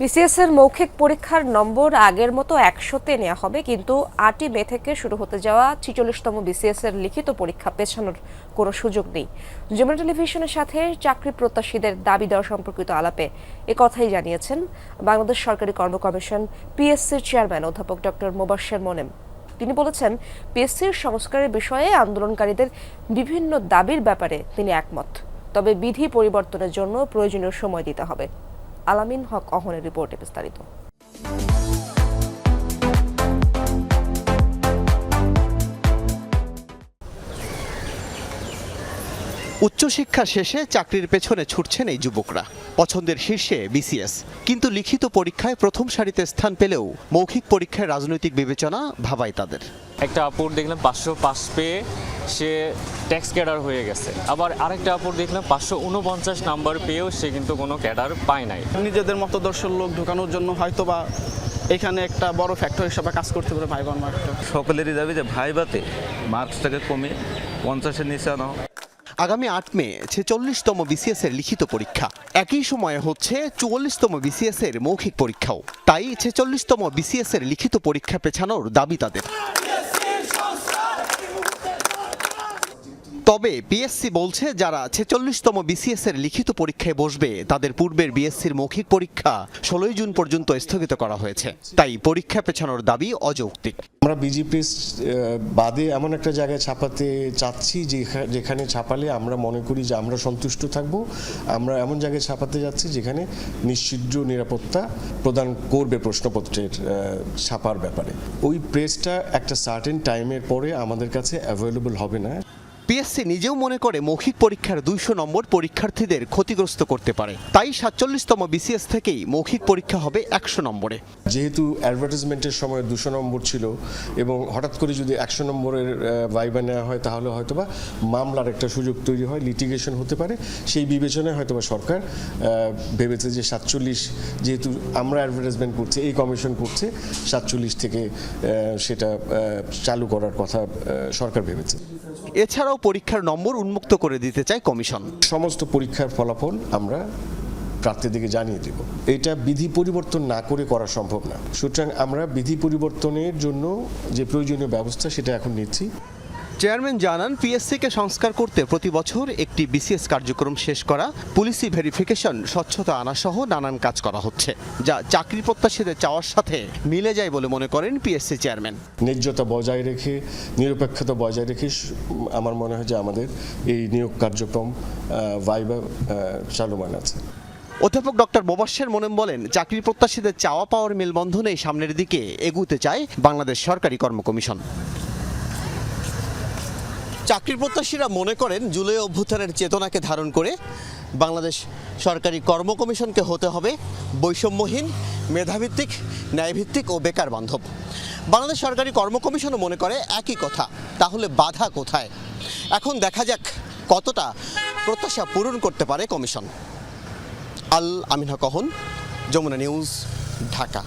BCS এর মৌখিক পরীক্ষার নম্বর আগের মতো একশোতে নেওয়া হবে, কিন্তু আটই মে থেকে শুরু হতে যাওয়া ছিচল্লিশতম বিসিএস এর লিখিত পরীক্ষা পেছানোর কোনো সুযোগ নেই। যমুনা টেলিভিশনের সাথে চাকরি প্রত্যাশীদের দাবি দেওয়া সম্পর্কিত আলাপে একথাই জানিয়েছেন বাংলাদেশ সরকারি কর্ম কমিশন পিএসসির চেয়ারম্যান অধ্যাপক ডক্টর মোবাশ্বের মোনেম। তিনি বলেছেন, পিএসসির সংস্কারের বিষয়ে আন্দোলনকারীদের বিভিন্ন দাবির ব্যাপারে তিনি একমত। তবে বিধি পরিবর্তনের জন্য প্রয়োজনীয় সময় দিতে হবে। আলামিন হক অহনের রিপোর্টে বিস্তারিত। উচ্চশিক্ষা শেষে চাকরির পেছনে ছুটছেন এই যুবকরা। পছন্দের শীর্ষে বিসিএস। কিন্তু লিখিত পরীক্ষায় প্রথম সারিতে স্থান পেলেও মৌখিক পরীক্ষায় রাজনৈতিক বিবেচনা ভাবায় তাদের। একটা আপুর দেখলাম পাঁচশো পাঁচ পেয়ে সে ট্যাক্স ক্যাডার হয়ে গেছে। আবার আরেকটা আপুর দেখলাম পাঁচশো উনপঞ্চাশ নাম্বার পেয়েও সে কিন্তু কোনো ক্যাডার পায় নাই। নিজেদের মতদর্শের লোক ঢোকানোর জন্য হয়তো বা এখানে একটা বড় ফ্যাক্টর হিসাবে কাজ করতে পারে ভাইবান মার্কটা সকলেরই দাবি যে ভাইবাতে মার্কসটাকে কমে পঞ্চাশের নিচে আনা আগামী আট মে ছেচল্লিশতম বিসিএস এর লিখিত পরীক্ষা। একই সময়ে হচ্ছে চুয়াল্লিশতম বিসিএস এর মৌখিক পরীক্ষাও। তাই ছেচল্লিশতম বিসিএস এর লিখিত পরীক্ষা পেছানোর দাবি তাদের। তবে বিএসসি বলছে যারা ছেচল্লিশতম বিসিএস এর লিখিত পরীক্ষায় বসবে, তাদের পূর্বের বিএসসির মৌখিক পরীক্ষা ষোলোই জুন পর্যন্ত স্থগিত করা হয়েছে। তাই পরীক্ষা পেছানোর দাবি অযৌক্তিক। আমরা বিজি প্রেস বাদে এমন একটা জায়গায় ছাপাতে চাচ্ছি যেখা- যেখানে ছাপালে আমরা মনে করি যে আমরা সন্তুষ্ট থাকব। আমরা এমন জায়গায় ছাপাতে যাচ্ছি যেখানে নিশ্চিদ্র নিরাপত্তা প্রদান করবে প্রশ্নপত্রের ছাপার ব্যাপারে। ওই প্রেসটা একটা সার্টেন টাইমের পরে আমাদের কাছে অ্যাভেলেবল হবে না। পিএসসি নিজেও মনে করে মৌখিক পরীক্ষার দুইশো নম্বর পরীক্ষার্থীদের ক্ষতিগ্রস্ত করতে পারে। তাই সাতচল্লিশতম বিসিএস থেকেই মৌখিক পরীক্ষা হবে একশো নম্বরে। যেহেতু অ্যাডভার্টাইজমেন্টের সময় দুশো নম্বর ছিল এবং হঠাৎ করে যদি একশো নম্বরের ভাইবা নেওয়া হয় তাহলে হয়তোবা মামলার একটা সুযোগ তৈরি হয় লিটিগেশন হতে পারে। সেই বিবেচনায় হয়তোবা সরকার ভেবেছে যে সাতচল্লিশ যেহেতু আমরা অ্যাডভার্টাইজমেন্ট করছি এই কমিশন করছে সাতচল্লিশ থেকে সেটা চালু করার কথা সরকার ভেবেছে। এছাড়াও পরীক্ষার নম্বর উন্মুক্ত করে দিতে চায় কমিশন। সমস্ত পরীক্ষার ফলাফল আমরা প্রার্থীদেরকে জানিয়ে দেব। এটা বিধি পরিবর্তন না করে করা সম্ভব না। সুতরাং আমরা বিধি পরিবর্তনের জন্য যে প্রয়োজনীয় ব্যবস্থা সেটা এখন নিচ্ছি। চেয়ারম্যান জানান পিএসসিকে সংস্কার করতে প্রতি বছর একটি বিসিএস কার্যক্রম শেষ করা পুলিশি ভেরিফিকেশন স্বচ্ছতা আনা সহ নানান কাজ করা হচ্ছে যা চাকরি প্রত্যাশীদের চাওয়ার সাথে মিলে যায় বলে মনে করেন পিএসসি চেয়ারম্যান। ন্যায্যতা বজায় রেখে নিরপেক্ষতা বজায় রেখে আমার মনে হয় যে আমাদের এই নিয়োগ কার্যক্রম ভাইবা চালমান আছে। অধ্যাপক ডক্টর মোবাশ্বের মোনেম বলেন চাকরি প্রত্যাশীদের চাওয়া পাওয়ার মেলবন্ধনে সামনের দিকে এগুতে চায় বাংলাদেশ সরকারি কর্ম কমিশন চাকরি প্রত্যাশীরা মনে করেন জুলাই অভ্যুত্থানের চেতনাকে ধারণ করে বাংলাদেশ সরকারি কর্ম কমিশনকে হতে হবে বৈষম্যহীন, মেধাভিত্তিক, ন্যায়ভিত্তিক ও বেকার বান্ধব। বাংলাদেশ সরকারি কর্ম কমিশনও মনে করে একই কথা, তাহলে বাধা কোথায়? এখন দেখা যাক কতটা প্রত্যাশা পূরণ করতে পারে কমিশন। আল আমিন হক অহন যমুনা নিউজ, ঢাকা।